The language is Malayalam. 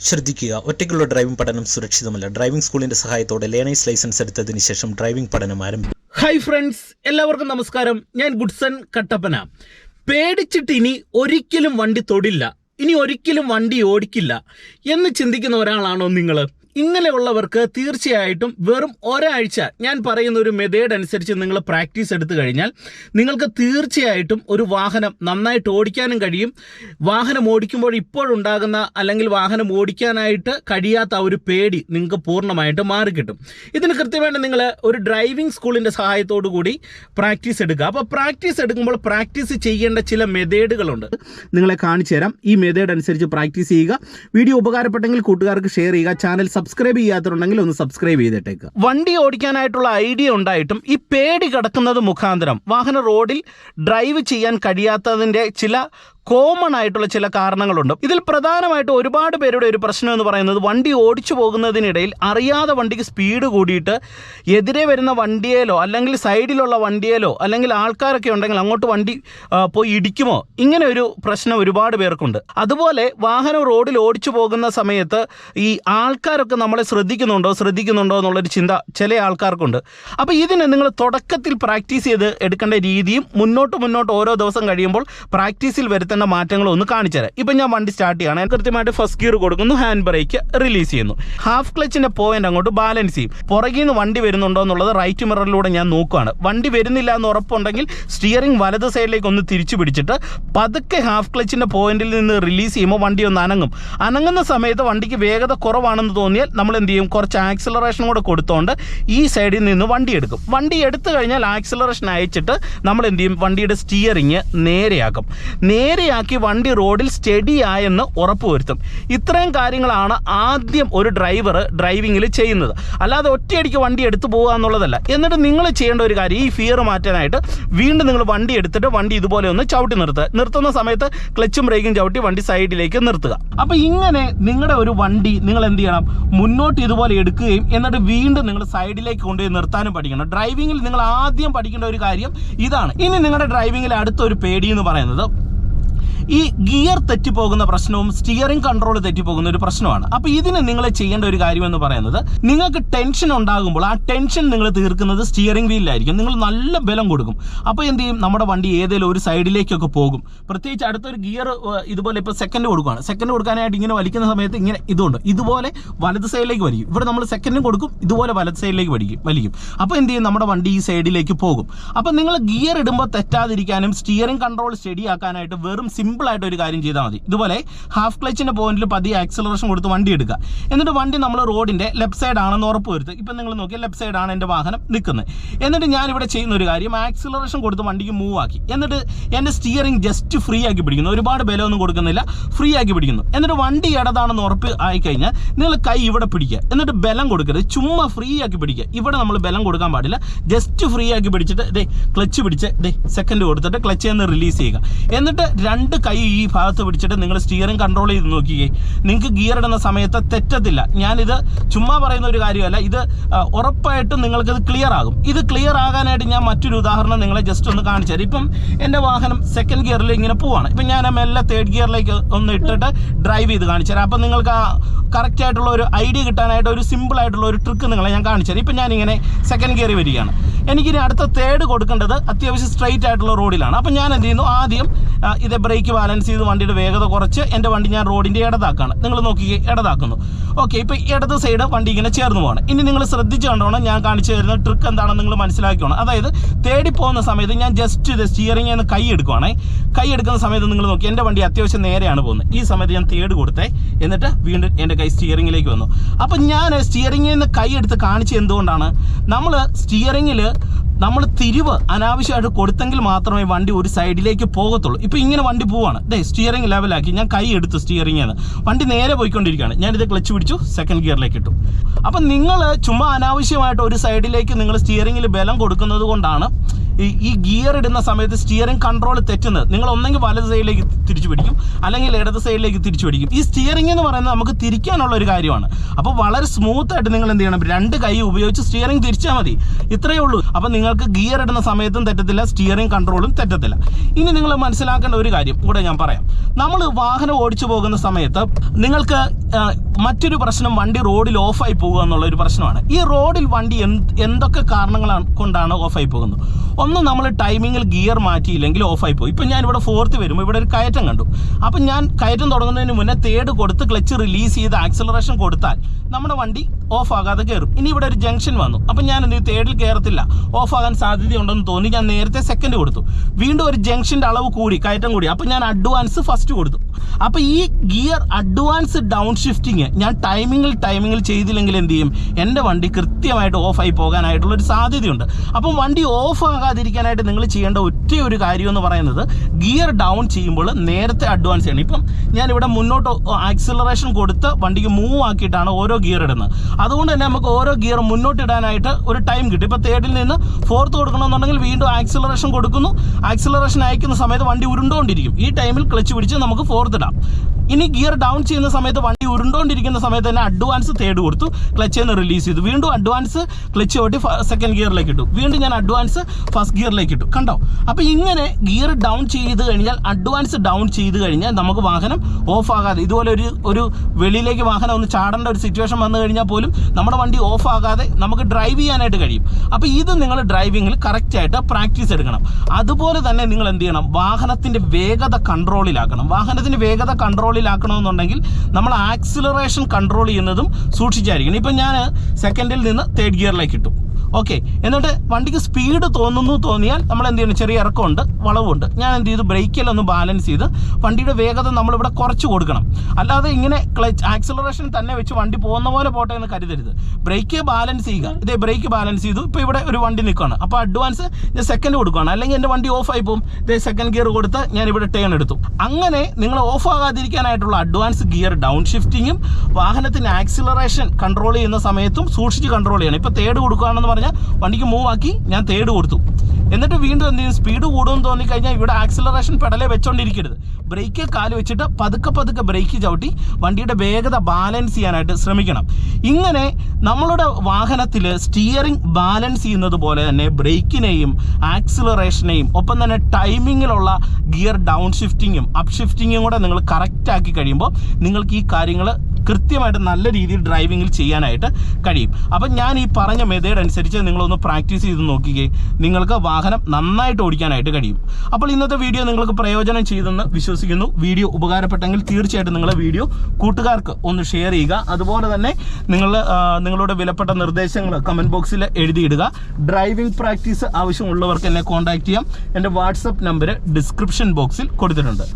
ശ്രദ്ധിക്കുക ഒറ്റയ്ക്കുള്ള ഡ്രൈവിംഗ് പഠനം സുരക്ഷിതമല്ല. ഡ്രൈവിംഗ് സ്കൂളിന്റെ സഹായത്തോടെ ലേണേഴ്സ് ലൈസൻസ് എടുത്തതിന് ശേഷം ഡ്രൈവിംഗ് പഠനം ആരംഭിക്കും ഹൈ ഫ്രണ്ട്സ് എല്ലാവർക്കും നമസ്കാരം. ഞാൻ ഗുഡ്സൺ കട്ടപ്പന. പേടിച്ചിട്ട് ഇനി ഒരിക്കലും വണ്ടി തൊടില്ല. ഇനി ഒരിക്കലും വണ്ടി ഓടിക്കില്ല എന്ന് ചിന്തിക്കുന്ന ഒരാളാണോ നിങ്ങൾ ഇങ്ങനെയുള്ളവർക്ക് തീർച്ചയായിട്ടും വെറും ഒരാഴ്ച ഞാൻ പറയുന്ന ഒരു മെതേഡ് അനുസരിച്ച് നിങ്ങൾ പ്രാക്ടീസ് എടുത്തു കഴിഞ്ഞാൽ നിങ്ങൾക്ക് തീർച്ചയായിട്ടും ഒരു വാഹനം നന്നായിട്ട് ഓടിക്കാനും കഴിയും. വാഹനം ഓടിക്കുമ്പോൾ ഇപ്പോഴുണ്ടാകുന്ന അല്ലെങ്കിൽ വാഹനം ഓടിക്കാനായിട്ട് കഴിയാത്ത ഒരു പേടി നിങ്ങൾക്ക് പൂർണമായിട്ട് മാറിക്കിട്ടും ഇതിന് കൃത്യമായിട്ട് നിങ്ങൾ ഒരു ഡ്രൈവിംഗ് സ്കൂളിന്റെ സഹായത്തോടു കൂടി പ്രാക്ടീസ് എടുക്കുക. അപ്പോൾ പ്രാക്ടീസ് എടുക്കുമ്പോൾ പ്രാക്ടീസ് ചെയ്യേണ്ട ചില മെതേഡുകളുണ്ട് നിങ്ങളെ കാണിച്ചു തരാം. ഈ മെതേഡ് അനുസരിച്ച് പ്രാക്ടീസ് ചെയ്യുക. വീഡിയോ ഉപകാരപ്പെട്ടെങ്കിൽ കൂട്ടുകാർക്ക് ഷെയർ ചെയ്യുക. ചാനൽ സബ്സ്ക്രൈബ് ചെയ്യാത്തതുണ്ടെങ്കിൽ ഒന്ന് സബ്സ്ക്രൈബ് ചെയ്തിട്ടേക്ക്. വണ്ടി ഓടിക്കാനായിട്ടുള്ള ഐഡിയ ഉണ്ടായിട്ടും ഈ പേടി കിടക്കുന്നത് മുഖാന്തരം. വാഹനം റോഡിൽ ഡ്രൈവ് ചെയ്യാൻ കഴിയാത്തതിന്റെ ചില കോമൺ ആയിട്ടുള്ള ചില കാരണങ്ങളുണ്ട്. ഇതിൽ പ്രധാനമായിട്ട് ഒരുപാട് പേരുടെ ഒരു പ്രശ്നം എന്ന് പറയുന്നത് വണ്ടി ഓടിച്ചു പോകുന്നതിനിടയിൽ അറിയാതെ വണ്ടിക്ക് സ്പീഡ് കൂടിയിട്ട് എതിരെ വരുന്ന വണ്ടിയേലോ അല്ലെങ്കിൽ സൈഡിലുള്ള വണ്ടിയേലോ അല്ലെങ്കിൽ ആൾക്കാരൊക്കെ ഉണ്ടെങ്കിൽ അങ്ങോട്ട് വണ്ടി പോയി ഇടിക്കുമോ? ഇങ്ങനെ ഒരു പ്രശ്നം ഒരുപാട് പേർക്കുണ്ട്. അതുപോലെ വാഹനം റോഡിൽ ഓടിച്ചു പോകുന്ന സമയത്ത് ഈ ആൾക്കാരൊക്കെ നമ്മളെ ശ്രദ്ധിക്കുന്നുണ്ടോ ശ്രദ്ധിക്കുന്നുണ്ടോ എന്നുള്ളൊരു ചിന്ത ചില ആൾക്കാർക്കുണ്ട്. അപ്പോൾ ഇതിനെ നിങ്ങൾ തുടക്കത്തിൽ പ്രാക്ടീസ് ചെയ്ത് എടുക്കേണ്ട രീതിയും മുന്നോട്ട് മുന്നോട്ട് ഓരോ ദിവസം കഴിയുമ്പോൾ പ്രാക്ടീസിൽ വരുത്തേണ്ട മാറ്റങ്ങളും ഒന്ന് കാണിച്ചു തരാം ഇപ്പം ഞാൻ വണ്ടി സ്റ്റാർട്ട് ചെയ്യണം. കൃത്യമായിട്ട് ഫസ്റ്റ് ഗിയർ കൊടുക്കുന്നു ഹാൻഡ് ബ്രേക്ക് റിലീസ് ചെയ്യുന്നു. ഹാഫ് ക്ലച്ചിന്റെ പോയിന്റ് അങ്ങോട്ട് ബാലൻസ് ചെയ്യും. പുറകിൽ നിന്ന് വണ്ടി വരുന്നുണ്ടോ എന്നുള്ളത് റൈറ്റ് മിററിലൂടെ ഞാൻ നോക്കുകയാണ് വണ്ടി വരുന്നില്ല എന്ന് ഉറപ്പുണ്ടെങ്കിൽ സ്റ്റിയറിംഗ് വലത് സൈഡിലേക്ക് ഒന്ന് തിരിച്ചു പിടിച്ചിട്ട് പതുക്കെ ഹാഫ് ക്ലച്ചിന്റെ പോയിന്റിൽ നിന്ന് റിലീസ് ചെയ്യുമ്പോൾ വണ്ടി ഒന്ന് അനങ്ങും. അനങ്ങുന്ന സമയത്ത് വണ്ടിക്ക് വേഗത കുറവാണെന്ന് തോന്നിയാൽ നമ്മൾ എന്ത് ചെയ്യും? കുറച്ച് ആക്സിലറേഷൻ കൂടെ കൊടുത്തുകൊണ്ട് ഈ സൈഡിൽ നിന്ന് വണ്ടി എടുക്കും. വണ്ടി എടുത്തു കഴിഞ്ഞാൽ ആക്സിലറേഷൻ അയച്ചിട്ട് നമ്മൾ എന്ത് ചെയ്യും? വണ്ടിയുടെ സ്റ്റിയറിങ് നേരെയാക്കും. നേരെയാക്കി വണ്ടി റോഡിൽ സ്റ്റഡി ആയെന്ന് ഉറപ്പുവരുത്തും. ഇത്രയും കാര്യങ്ങളാണ് ആദ്യം ഒരു ഡ്രൈവർ ഡ്രൈവിങ്ങിൽ ചെയ്യുന്നത്. അല്ലാതെ ഒറ്റയടിക്ക് വണ്ടി എടുത്തു പോകുക എന്നുള്ളതല്ല. എന്നിട്ട് നിങ്ങൾ ചെയ്യേണ്ട ഒരു കാര്യം ഈ ഫിയർ മാറ്റാനായിട്ട് വീണ്ടും നിങ്ങൾ വണ്ടി എടുത്തിട്ട് വണ്ടി ഇതുപോലെ ഒന്ന് ചവിട്ടി നിർത്തുക. നിർത്തുന്ന സമയത്ത് ക്ലച്ചും ബ്രേക്കും ചവിട്ടി വണ്ടി സൈഡിലേക്ക് നിർത്തുക. അപ്പോൾ ഇങ്ങനെ നിങ്ങളുടെ ഒരു വണ്ടി നിങ്ങൾ എന്ത് ചെയ്യണം? മുന്നോട്ട് ഇതുപോലെ എടുക്കുകയും എന്നിട്ട് വീണ്ടും നിങ്ങൾ സൈഡിലേക്ക് കൊണ്ടുപോയി നിർത്താനും പഠിക്കണം. ഡ്രൈവിങ്ങിൽ നിങ്ങൾ ആദ്യം പഠിക്കേണ്ട ഒരു കാര്യം ഇതാണ്. ഇനി നിങ്ങളുടെ ഡ്രൈവിങ്ങിൽ അടുത്തൊരു പേടി എന്ന് പറയുന്നത് ഈ ഗിയർ തെറ്റിപ്പോകുന്ന പ്രശ്നവും സ്റ്റിയറിംഗ് കൺട്രോൾ തെറ്റിപ്പോകുന്ന ഒരു പ്രശ്നമാണ്. അപ്പോൾ ഇതിന് നിങ്ങൾ ചെയ്യേണ്ട ഒരു കാര്യം എന്ന് പറയുന്നത് നിങ്ങൾക്ക് ടെൻഷൻ ഉണ്ടാകുമ്പോൾ ആ ടെൻഷൻ നിങ്ങൾ തീർക്കുന്നത് സ്റ്റിയറിംഗ് വീലിലായിരിക്കും. നിങ്ങൾ നല്ല ബലം കൊടുക്കും. അപ്പോൾ എന്ത് ചെയ്യും? നമ്മുടെ വണ്ടി ഏതെങ്കിലും ഒരു സൈഡിലേക്കൊക്കെ പോകും. പ്രത്യേകിച്ച് അടുത്തൊരു ഗിയർ ഇതുപോലെ ഇപ്പോൾ സെക്കൻഡ് കൊടുക്കുകയാണ് സെക്കൻഡ് കൊടുക്കാനായിട്ട് ഇങ്ങനെ വലിക്കുന്ന സമയത്ത് ഇങ്ങനെ ഇതുണ്ട്. ഇതുപോലെ വലത് സൈഡിലേക്ക് വലിക്കും. ഇവിടെ നമ്മൾ സെക്കൻഡും കൊടുക്കും. ഇതുപോലെ വലത് സൈഡിലേക്ക് വലിക്കും വലിക്കും. അപ്പോൾ എന്ത് ചെയ്യും? നമ്മുടെ വണ്ടി ഈ സൈഡിലേക്ക് പോകും. അപ്പോൾ നിങ്ങൾ ഗിയർ ഇടുമ്പോൾ തെറ്റാതിരിക്കാനും സ്റ്റിയറിംഗ് കൺട്രോൾ സ്റ്റഡി ആക്കാനായിട്ട് വെറും സിമ്പിൾ ആയിട്ട് ഒരു കാര്യം ചെയ്താൽ മതി. ഇതുപോലെ ഹാഫ് ക്ലച്ചിന്റെ പോയിന്റിൽ പതിയെ ആക്സലറേഷൻ കൊടുത്ത് വണ്ടി എടുക്കുക. എന്നിട്ട് വണ്ടി നമ്മൾ റോഡിന്റെ ലെഫ്റ്റ് സൈഡ് ആണെന്ന് ഉറപ്പ് വരുത്തുക. ഇപ്പം നിങ്ങൾ നോക്കിയാൽ ലെഫ്റ്റ് സൈഡ് ആണ് എന്റെ വാഹനം നിൽക്കുന്നത്. എന്നിട്ട് ഞാൻ ഇവിടെ ചെയ്യുന്ന ഒരു കാര്യം ആക്സിലറേഷൻ കൊടുത്ത് വണ്ടിക്ക് മൂവ് ആക്കി. എന്നിട്ട് എന്റെ സ്റ്റിയറിംഗ് ജസ്റ്റ് ഫ്രീ ആക്കി പിടിക്കുന്നു. ഒരുപാട് ബലം ഒന്നും കൊടുക്കുന്നില്ല ഫ്രീ ആക്കി പിടിക്കുന്നു. എന്നിട്ട് വണ്ടി ഇടതാണെന്ന് ഉറപ്പ് ആയി കഴിഞ്ഞാൽ നിങ്ങൾ കൈ ഇവിടെ പിടിക്കുക. എന്നിട്ട് ബലം കൊടുക്കരുത്. ചുമ്മാ ഫ്രീ ആക്കി പിടിക്കുക. ഇവിടെ നമ്മൾ ബലം കൊടുക്കാൻ പാടില്ല. ജസ്റ്റ് ഫ്രീ ആക്കി പിടിച്ചിട്ട് ദേ ക്ലച്ച് പിടിച്ച് ദേ സെക്കൻഡ് കൊടുത്തിട്ട് ക്ലച്ച് എന്ന് റിലീസ് ചെയ്യുക. എന്നിട്ട് രണ്ട് കൈ ഈ ഭാഗത്ത് പിടിച്ചിട്ട് നിങ്ങൾ സ്റ്റിയറിംഗ് കൺട്രോൾ ചെയ്ത് നോക്കിയേ. നിങ്ങൾക്ക് ഗിയർ ഇടുന്ന സമയത്ത് തെറ്റത്തില്ല. ഞാനിത് ചുമ്മാ പറയുന്ന ഒരു കാര്യമല്ല. ഇത് ഉറപ്പായിട്ട് നിങ്ങൾക്കിത് ക്ലിയർ ആകും. ഇത് ക്ലിയർ ആകാനായിട്ട് ഞാൻ മറ്റൊരു ഉദാഹരണം നിങ്ങളെ ജസ്റ്റ് ഒന്ന് കാണിച്ചു തരാം. ഇപ്പം എന്റെ വാഹനം സെക്കൻഡ് ഗിയറിൽ ഇങ്ങനെ പോവാണ്. ഇപ്പം ഞാൻ മെല്ലെ തേർഡ് ഗിയറിലേക്ക് ഒന്ന് ഇട്ടിട്ട് ഡ്രൈവ് ചെയ്ത് കാണിച്ചു തരാം. അപ്പം നിങ്ങൾക്ക് ആ കറക്റ്റ് ആയിട്ടുള്ള ഒരു ഐഡിയ കിട്ടാനായിട്ട് ഒരു സിമ്പിൾ ആയിട്ടുള്ള ഒരു ട്രിക്ക് നിങ്ങളെ ഞാൻ കാണിച്ചു തരാം. ഇപ്പം ഞാനിങ്ങനെ സെക്കൻഡ് ഗിയറിൽ വരികയാണ്. എനിക്കിനി അടുത്ത തേർഡ് കൊടുക്കേണ്ടത് അത്യാവശ്യം സ്ട്രൈറ്റ് ആയിട്ടുള്ള റോഡിലാണ് അപ്പം ഞാൻ എന്ത് ചെയ്യുന്നു? ആദ്യം ഇത് ബ്രേക്ക് ബാലൻസ് ചെയ്ത് വണ്ടിയുടെ വേഗത കുറച്ച് എന്റെ വണ്ടി ഞാൻ റോഡിന്റെ ഇടതാക്കാണ്. നിങ്ങൾ നോക്കിക്കേ ഇടതാക്കുന്നു. ഓക്കെ ഇപ്പോൾ ഇടത് സൈഡ് വണ്ടി ഇങ്ങനെ ചേർന്ന് പോകണം ഇനി നിങ്ങൾ ശ്രദ്ധിച്ചു കണ്ടോണം ഞാൻ കാണിച്ചു തരുന്ന ട്രിക്ക് എന്താണെന്ന് നിങ്ങൾ മനസ്സിലാക്കിയോണം അതായത് തേടി പോകുന്ന സമയത്ത് ഞാൻ ജസ്റ്റ് ഇത് സ്റ്റിയറിംഗ് നിന്ന് കൈ എടുക്കുവാണേ. കൈ എടുക്കുന്ന സമയത്ത് നിങ്ങൾ നോക്കി എന്റെ വണ്ടി അത്യാവശ്യം നേരെയാണ് പോകുന്നത്. ഈ സമയത്ത് ഞാൻ തേട് കൊടുത്തേ എന്നിട്ട് വീണ്ടും എന്റെ കൈ സ്റ്റിയറിംഗിലേക്ക് വന്നു. അപ്പം ഞാൻ സ്റ്റിയറിംഗിൽ നിന്ന് കൈ എടുത്ത് കാണിച്ചത് എന്തുകൊണ്ടാണ്? നമ്മൾ സ്റ്റിയറിംഗിൽ നമ്മൾ തിരിവ് അനാവശ്യമായിട്ട് കൊടുത്തെങ്കിൽ മാത്രമേ വണ്ടി ഒരു സൈഡിലേക്ക് പോകത്തുള്ളൂ. ഇപ്പോൾ ഇങ്ങനെ വണ്ടി പോവാണ്. ദേ സ്റ്റിയറിംഗ് ലെവലാക്കി ഞാൻ കൈ എടുത്തു സ്റ്റിയറിംഗ് ആണ്. വണ്ടി നേരെ പോയിക്കൊണ്ടിരിക്കുകയാണ്. ഞാനിത് ക്ലച്ച് പിടിച്ചു സെക്കൻഡ് ഗിയറിലേക്ക് ഇട്ടു. അപ്പം നിങ്ങൾ ചുമ്മാ അനാവശ്യമായിട്ട് ഒരു സൈഡിലേക്ക് നിങ്ങൾ സ്റ്റിയറിംഗിൽ ബലം കൊടുക്കുന്നത് കൊണ്ടാണ് ഈ ഗിയർ ഇടുന്ന സമയത്ത് സ്റ്റിയറിംഗ് കൺട്രോൾ തെറ്റുന്നത്. നിങ്ങൾ ഒന്നെങ്കിൽ വലത് സൈഡിലേക്ക് തിരിച്ചു പിടിക്കും. അല്ലെങ്കിൽ ഇടത് സൈഡിലേക്ക് തിരിച്ചു പിടിക്കും. ഈ സ്റ്റിയറിംഗ് എന്ന് പറയുന്നത് നമുക്ക് തിരിക്കാനുള്ള ഒരു കാര്യമാണ്. അപ്പോൾ വളരെ സ്മൂത്ത് ആയിട്ട് നിങ്ങൾ എന്ത് ചെയ്യണം? രണ്ട് കൈ ഉപയോഗിച്ച് സ്റ്റിയറിംഗ് തിരിച്ചാൽ മതി. ഇത്രയേ ഉള്ളൂ. അപ്പോൾ നിങ്ങൾക്ക് ഗിയർ ഇടുന്ന സമയത്തും തെറ്റത്തില്ല. സ്റ്റിയറിംഗ് കൺട്രോളും തെറ്റത്തില്ല. ഇനി നിങ്ങൾ മനസ്സിലാക്കേണ്ട ഒരു കാര്യം കൂടെ ഞാൻ പറയാം. നമ്മൾ വാഹനം ഓടിച്ചു പോകുന്ന സമയത്ത് നിങ്ങൾക്ക് മറ്റൊരു പ്രശ്നം വണ്ടി റോഡിൽ ഓഫായി പോകുക എന്നുള്ള ഒരു പ്രശ്നമാണ്. ഈ റോഡിൽ വണ്ടി എന്ത് എന്തൊക്കെ കാരണങ്ങളാണ് കൊണ്ടാണ് ഓഫായി പോകുന്നത്? ഒന്ന് നമ്മൾ ടൈമിങ്ങിൽ ഗിയർ മാറ്റിയില്ലെങ്കിൽ ഓഫായി പോകും. ഇപ്പം ഞാൻ ഇവിടെ ഫോർത്ത് വരുമ്പോൾ ഇവിടെ ഒരു കയറ്റം കണ്ടു. അപ്പം ഞാൻ കയറ്റം തുടങ്ങുന്നതിന് മുന്നേ തേട് കൊടുത്ത് ക്ലച്ച് റിലീസ് ചെയ്ത് ആക്സലറേഷൻ കൊടുത്താൽ നമ്മുടെ വണ്ടി ഓഫ് ആകാതെ കയറും ഇനി ഇവിടെ ഒരു ജംഗ്ഷൻ വന്നു. അപ്പം ഞാൻ എന്ത് തേർഡിൽ കയറത്തില്ല ഓഫ് ആകാൻ സാധ്യതയുണ്ടെന്ന് തോന്നി. ഞാൻ നേരത്തെ സെക്കൻഡ് കൊടുത്തു. വീണ്ടും ഒരു ജംഗ്ഷന്റെ അളവ് കൂടി കയറ്റം കൂടി. അപ്പം ഞാൻ അഡ്വാൻസ് ഫസ്റ്റ് കൊടുത്തു. അപ്പം ഈ ഗിയർ അഡ്വാൻസ് ഡൗൺ ഷിഫ്റ്റിങ് ഞാൻ ടൈമിങ്ങിൽ ടൈമിങ്ങിൽ ചെയ്തില്ലെങ്കിൽ എന്ത് ചെയ്യും? എന്റെ വണ്ടി കൃത്യമായിട്ട് ഓഫായി പോകാനായിട്ടുള്ള ഒരു സാധ്യതയുണ്ട്. അപ്പം വണ്ടി ഓഫ് ആകാതിരിക്കാനായിട്ട് നിങ്ങൾ ചെയ്യേണ്ട ഒറ്റ ഒരു കാര്യം എന്ന് പറയുന്നത് ഗിയർ ഡൗൺ ചെയ്യുമ്പോൾ നേരത്തെ അഡ്വാൻസ് ചെയ്യണം. ഇപ്പം ഞാനിവിടെ മുന്നോട്ട് ആക്സിലറേഷൻ കൊടുത്ത് വണ്ടിക്ക് മൂവ് ആക്കിയിട്ടാണ് ഓരോ ഗിയർ ഇടുന്നത്. അതുകൊണ്ട് തന്നെ നമുക്ക് ഓരോ ഗിയർ മുന്നോട്ട് ഇടാനായിട്ട് ഒരു ടൈം കിട്ടും. ഇപ്പോൾ തേർഡിൽ നിന്ന് ഫോർത്ത് കൊടുക്കണമെന്നുണ്ടെങ്കിൽ വീണ്ടും ആക്സിലറേഷൻ കൊടുക്കുന്നു. ആക്സിലറേഷൻ അയക്കുന്ന സമയത്ത് വണ്ടി ഉരുണ്ടോണ്ടിരിക്കും ഈ ടൈമിൽ ക്ലച്ച് പിടിച്ച് നമുക്ക് ഫോർത്ത് ഇടാം ഇനി ഗിയർ ഡൗൺ ചെയ്യുന്ന സമയത്ത് വണ്ടി ഉരുണ്ടോണ്ടിരിക്കുന്ന സമയത്ത് തന്നെ അഡ്വാൻസ് തേർഡ് കൊടുത്തു ക്ലച്ച് നിന്ന് റിലീസ് ചെയ്തു. വീണ്ടും അഡ്വാൻസ് ക്ലച്ച് ഓട്ടി സെക്കൻഡ് ഗിയറിലേക്ക് ഇട്ടു. വീണ്ടും ഞാൻ അഡ്വാൻസ് ഫസ്റ്റ് ഗിയറിലേക്ക് ഇട്ടു. കണ്ടോ? അപ്പോൾ ഇങ്ങനെ ഗിയർ ഡൗൺ ചെയ്ത് കഴിഞ്ഞാൽ അഡ്വാൻസ് ഡൗൺ ചെയ്ത് കഴിഞ്ഞാൽ നമുക്ക് വാഹനം ഓഫ് ആകാതെ ഇതുപോലെ ഒരു ഒരു വെളിയിലേക്ക് വാഹനം ഒന്ന് ചാടേണ്ട ഒരു സിറ്റുവേഷൻ വന്നു കഴിഞ്ഞാൽ പോലും നമ്മുടെ വണ്ടി ഓഫ് ആകാതെ നമുക്ക് ഡ്രൈവ് ചെയ്യാനായിട്ട് കഴിയും. അപ്പോൾ ഇത് നിങ്ങൾ ഡ്രൈവിങ്ങിൽ കറക്റ്റായിട്ട് പ്രാക്ടീസ് എടുക്കണം. അതുപോലെ തന്നെ നിങ്ങൾ എന്ത് ചെയ്യണം? വാഹനത്തിന്റെ വേഗത കൺട്രോളിലാക്കണം വാഹനത്തിന്റെ വേഗത കൺട്രോളിലാക്കണമെന്നുണ്ടെങ്കിൽ നമ്മൾ ആക്സിലറേഷൻ കൺട്രോൾ ചെയ്യുന്നതും സൂക്ഷിച്ചായിരിക്കണം. ഇപ്പം ഞാൻ സെക്കൻഡിൽ നിന്ന് തേർഡ് ഗിയറിലേക്ക് ഇട്ടു. ഓക്കെ എന്നിട്ട് വണ്ടിക്ക് സ്പീഡ് തോന്നുന്നു തോന്നിയാൽ നമ്മൾ എന്ത് ചെയ്യണം ചെറിയ ഇറക്കമുണ്ട് വളവുണ്ട്. ഞാൻ എന്ത് ചെയ്തു ബ്രേക്കിലൊന്ന് ബാലൻസ് ചെയ്ത് വണ്ടിയുടെ വേഗത നമ്മളിവിടെ കുറച്ച് കൊടുക്കണം. അല്ലാതെ ഇങ്ങനെ ക്ലച്ച് ആക്സിലറേഷൻ തന്നെ വെച്ച് വണ്ടി പോകുന്ന പോലെ പോട്ടെ എന്ന് കരുതരുത്. ബ്രേക്ക് ബാലൻസ് ചെയ്യുക. ഇതേ ബ്രേക്ക് ബാലൻസ് ചെയ്തു. ഇപ്പോൾ ഇവിടെ ഒരു വണ്ടി നിൽക്കുകയാണ്. അപ്പോൾ അഡ്വാൻസ് ഞാൻ സെക്കൻഡ് കൊടുക്കുകയാണ്. അല്ലെങ്കിൽ എന്റെ വണ്ടി ഓഫ് ആയി പോകും ഇതേ സെക്കൻഡ് ഗിയർ കൊടുത്ത് ഞാൻ ഇവിടെ ടേൺ എടുത്തു. അങ്ങനെ നിങ്ങൾ ഓഫ് ആകാതിരിക്കാനായിട്ടുള്ള അഡ്വാൻസ് ഗിയർ ഡൗൺ ഷിഫ്റ്റിങ്ങും വാഹനത്തിന് ആക്സിലറേഷൻ കൺട്രോൾ ചെയ്യുന്ന സമയത്തും സൂക്ഷിച്ച് കൺട്രോൾ ചെയ്യണം. ഇപ്പോൾ തേർഡ് കൊടുക്കുകയാണെന്ന് പറഞ്ഞാൽ വണ്ടിക്ക് മൂവ് ആക്കി ഞാൻ തേട് കൊടുത്തു. എന്നിട്ട് വീണ്ടും എന്ത് ചെയ്യും സ്പീഡ് കൂടുമെന്ന് തോന്നിക്കഴിഞ്ഞാൽ ഇവിടെ ആക്സിലറേഷൻ പെടലേ വെച്ചോണ്ടിരിക്കരുത്. ബ്രേക്കിൽ കാൽ വെച്ചിട്ട് പതുക്കെ പതുക്കെ ബ്രേക്ക് ചവിട്ടി വണ്ടിയുടെ വേഗത ബാലൻസ് ചെയ്യാനായിട്ട് ശ്രമിക്കണം. ഇങ്ങനെ നമ്മളുടെ വാഹനത്തിൽ സ്റ്റിയറിംഗ് ബാലൻസ് ചെയ്യുന്നത് പോലെ തന്നെ ബ്രേക്കിനെയും ആക്സിലറേഷനെയും ഒപ്പം തന്നെ ടൈമിങ്ങിലുള്ള ഗിയർ ഡൗൺ ഷിഫ്റ്റിങ്ങും അപ്പ് ഷിഫ്റ്റിങ്ങും കൂടെ നിങ്ങൾ കറക്റ്റ് ആക്കി കഴിയുമ്പോൾ നിങ്ങൾക്ക് ഈ കാര്യങ്ങൾ കൃത്യമായിട്ട് നല്ല രീതിയിൽ ഡ്രൈവിങ്ങിൽ ചെയ്യാനായിട്ട് കഴിയും. അപ്പം ഞാൻ ഈ പറഞ്ഞ മെത്തേഡ് അനുസരിച്ച് നിങ്ങളൊന്ന് പ്രാക്ടീസ് ചെയ്ത് നോക്കിക്കേ. നിങ്ങൾക്ക് വാഹനം നന്നായിട്ട് ഓടിക്കാനായിട്ട് കഴിയും. അപ്പോൾ ഇന്നത്തെ വീഡിയോ നിങ്ങൾക്ക് പ്രയോജനം ചെയ്തെന്ന് വിശ്വസിക്കുന്നു. വീഡിയോ ഉപകാരപ്പെട്ടെങ്കിൽ തീർച്ചയായിട്ടും നിങ്ങളുടെ വീഡിയോ കൂട്ടുകാർക്ക് ഒന്ന് ഷെയർ ചെയ്യുക. അതുപോലെ തന്നെ നിങ്ങൾ നിങ്ങളുടെ വിലപ്പെട്ട നിർദ്ദേശങ്ങൾ കമന്റ് ബോക്സിൽ എഴുതിയിടുക. ഡ്രൈവിംഗ് പ്രാക്ടീസ് ആവശ്യമുള്ളവർക്ക് എന്നെ കോൺടാക്ട് ചെയ്യാം. എന്റെ വാട്സപ്പ് നമ്പർ ഡിസ്ക്രിപ്ഷൻ ബോക്സിൽ കൊടുത്തിട്ടുണ്ട്.